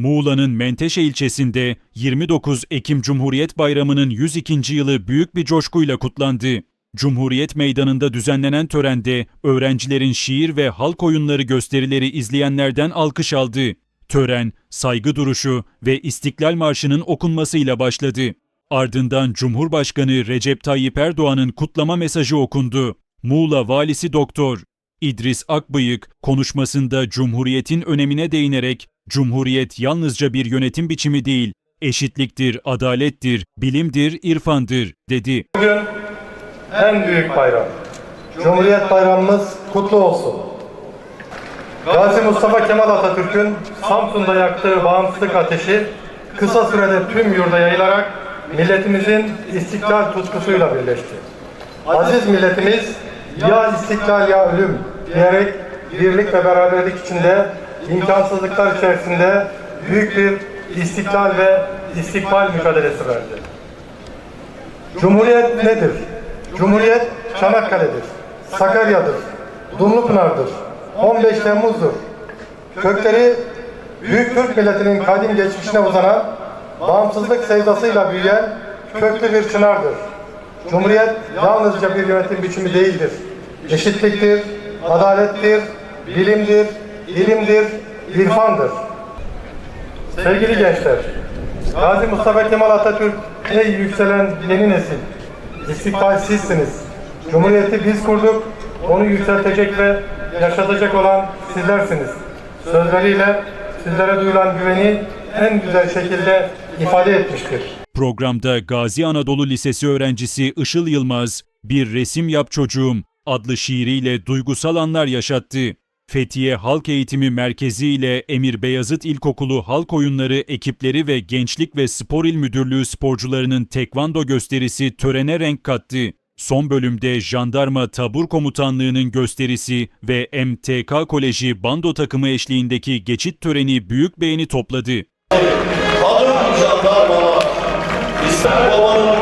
Muğla'nın Menteşe ilçesinde 29 Ekim Cumhuriyet Bayramı'nın 102. yılı büyük bir coşkuyla kutlandı. Cumhuriyet Meydanı'nda düzenlenen törende öğrencilerin şiir ve halk oyunları gösterileri izleyenlerden alkış aldı. Tören, saygı duruşu ve İstiklal Marşı'nın okunmasıyla başladı. Ardından Cumhurbaşkanı Recep Tayyip Erdoğan'ın kutlama mesajı okundu. Muğla Valisi Doktor İdris Akbıyık konuşmasında Cumhuriyet'in önemine değinerek Cumhuriyet yalnızca bir yönetim biçimi değil, eşitliktir, adalettir, bilimdir, irfandır dedi. Bugün en büyük bayram. Cumhuriyet Bayramımız kutlu olsun. Gazi Mustafa Kemal Atatürk'ün Samsun'da yaktığı bağımsızlık ateşi kısa sürede tüm yurda yayılarak milletimizin istiklal tutkusuyla birleşti. Aziz milletimiz ya istiklal ya ölüm diyerek birlik ve beraberlik içinde imkansızlıklar içerisinde büyük bir istiklal ve istikbal mücadelesi verdi. Cumhuriyet nedir? Cumhuriyet Çanakkale'dir, Sakarya'dır, Dumlupınar'dır, 15 Temmuz'dur. Kökleri Büyük Türk milletinin kadim geçmişine uzanan, bağımsızlık sevdasıyla büyüyen köklü bir çınardır. Cumhuriyet yalnızca bir yönetim biçimi değildir. Eşitliktir, adalettir, bilimdir, ilimdir, irfandır. Sevgili gençler, Gazi Mustafa Kemal Atatürk, ey yükselen yeni nesil, istiklal sizsiniz. Cumhuriyeti biz kurduk, onu yükseltecek ve yaşatacak olan sizlersiniz. Sözleriyle sizlere duyulan güveni en güzel şekilde ifade etmiştir. Programda Gazi Anadolu Lisesi öğrencisi Işıl Yılmaz, Bir Resim Yap Çocuğum adlı şiiriyle duygusal anlar yaşattı. Fethiye Halk Eğitimi Merkezi ile Emir Beyazıt İlkokulu Halk Oyunları ekipleri ve Gençlik ve Spor İl Müdürlüğü sporcularının tekvando gösterisi törene renk kattı. Son bölümde Jandarma Tabur Komutanlığı'nın gösterisi ve MTK Koleji bando takımı eşliğindeki geçit töreni büyük beğeni topladı. Alın jandarmalar, İslam babanın